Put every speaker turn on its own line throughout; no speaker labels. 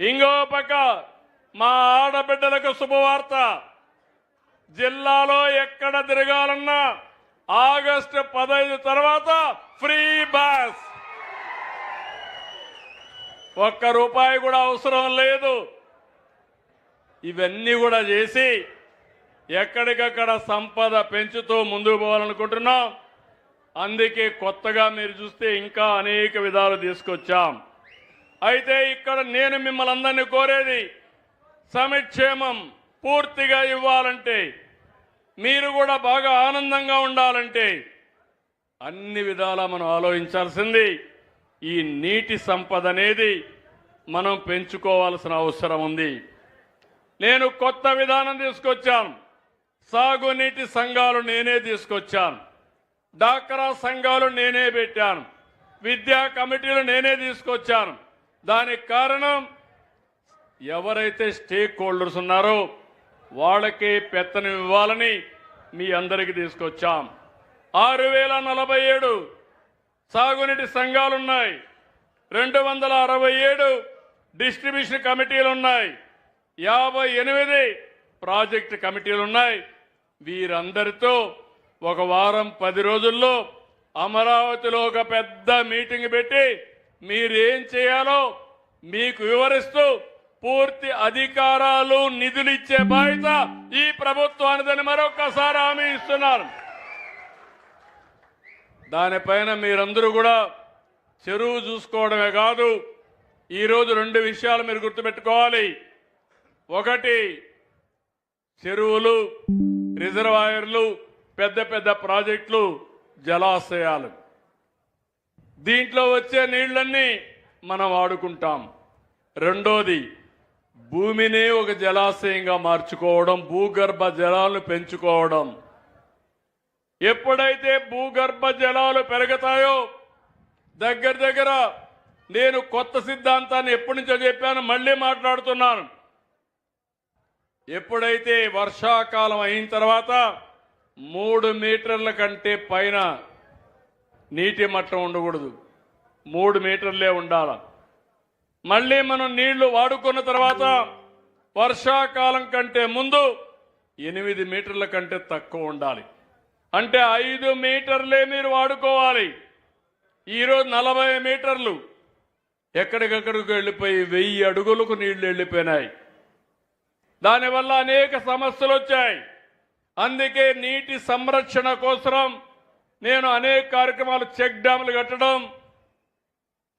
ఇంకో పక్క మా ఆడబిడ్డలకు శుభవార్త. జిల్లాలో ఎక్కడ తిరగాలన్నా ఆగస్టు పదహైదు తర్వాత ఫ్రీ బస్. ఒక్క రూపాయి కూడా అవసరం లేదు. ఇవన్నీ కూడా చేసి ఎక్కడికక్కడ సంపద పెంచుతూ ముందుకు పోవాలనుకుంటున్నాం. అందుకే కొత్తగా మీరు చూస్తే ఇంకా అనేక విధాలు తీసుకొచ్చాం. అయితే ఇక్కడ నేను మిమ్మల్ని అందరినీ కోరేది సమిక్షేమం పూర్తిగా ఇవ్వాలంటే మీరు కూడా బాగా ఆనందంగా ఉండాలంటే అన్ని విధాలా మనం ఆలోచించాల్సింది ఈ నీటి సంపద అనేది మనం పెంచుకోవాల్సిన అవసరం ఉంది. నేను కొత్త విధానం తీసుకొచ్చాను. సాగునీటి సంఘాలు నేనే తీసుకొచ్చాను. డాక్రా సంఘాలు నేనే పెట్టాను. విద్యా కమిటీలు నేనే తీసుకొచ్చాను. దానికి కారణం ఎవరైతే స్టేక్ హోల్డర్స్ ఉన్నారో వాళ్ళకి పెత్తనం ఇవ్వాలని మీ అందరికీ తీసుకొచ్చాం. ఆరు వేల నలభై ఏడు సాగునీటి సంఘాలున్నాయి. రెండు వందల అరవై ఏడు డిస్ట్రిబ్యూషన్ కమిటీలు ఉన్నాయి యాభై ఎనిమిది ప్రాజెక్ట్ కమిటీలు ఉన్నాయి వీరందరితో ఒక వారం పది రోజుల్లో అమరావతిలో ఒక పెద్ద మీటింగ్ పెట్టి మీరేం చేయాలో మీకు వివరిస్తూ పూర్తి అధికారాలు నిధులు ఇచ్చే బాధ్యత ఈ ప్రభుత్వానిదని మరొకసారి హామీ ఇస్తున్నారు దానిపైన మీరందరూ కూడా చెరువు చూసుకోవడమే కాదు ఈరోజు రెండు విషయాలు మీరు గుర్తుపెట్టుకోవాలి. ఒకటి చెరువులు రిజర్వాయర్లు పెద్ద పెద్ద ప్రాజెక్టులు జలాశయాలు. దీంట్లో వచ్చే నీళ్ళన్నీ మనం వాడుకుంటాం. రెండోది భూమిని ఒక జలాశయంగా మార్చుకోవడం భూగర్భ జలాలను పెంచుకోవడం. ఎప్పుడైతే భూగర్భ జలాలు పెరుగుతాయో దగ్గర దగ్గర నేను కొత్త సిద్ధాంతాన్ని ఎప్పటి నుంచో చెప్పాను మళ్ళీ మాట్లాడుతున్నాను. ఎప్పుడైతే వర్షాకాలం అయిన తర్వాత మూడు మీటర్ల కంటే పైన నీటి మట్టం ఉండకూడదు. మూడు మీటర్లే ఉండాల. మళ్ళీ మనం నీళ్ళు వాడుకున్న తర్వాత వర్షాకాలం కంటే ముందు ఎనిమిది మీటర్ల కంటే తక్కువ ఉండాలి. అంటే ఐదు మీటర్లే మీరు వాడుకోవాలి. ఈరోజు నలభై మీటర్లు. ఎక్కడికక్కడికి వెళ్ళిపోయి వెయ్యి అడుగులకు నీళ్ళు వెళ్ళిపోయినాయి. దానివల్ల అనేక సమస్యలు వచ్చాయి. అందుకే నీటి సంరక్షణ కోసం నేను అనేక కార్యక్రమాలు చెక్ డ్యాములు కట్టడం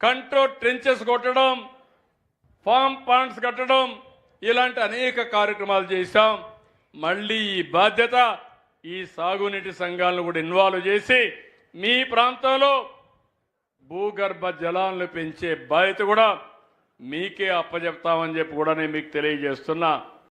కంట్రోల్ ట్రెంచెస్ కొట్టడం ఫామ్ పాండ్స్ కట్టడం ఇలాంటి అనేక కార్యక్రమాలు చేశాం. మళ్ళీ ఈ బాధ్యత ఈ సాగునీటి సంఘాలను కూడా ఇన్వాల్వ్ చేసి మీ ప్రాంతంలో భూగర్భ జలాలను పెంచే బాధ్యత కూడా మీకే అప్పజెప్తామని చెప్పి కూడా నేను మీకు తెలియజేస్తున్నా.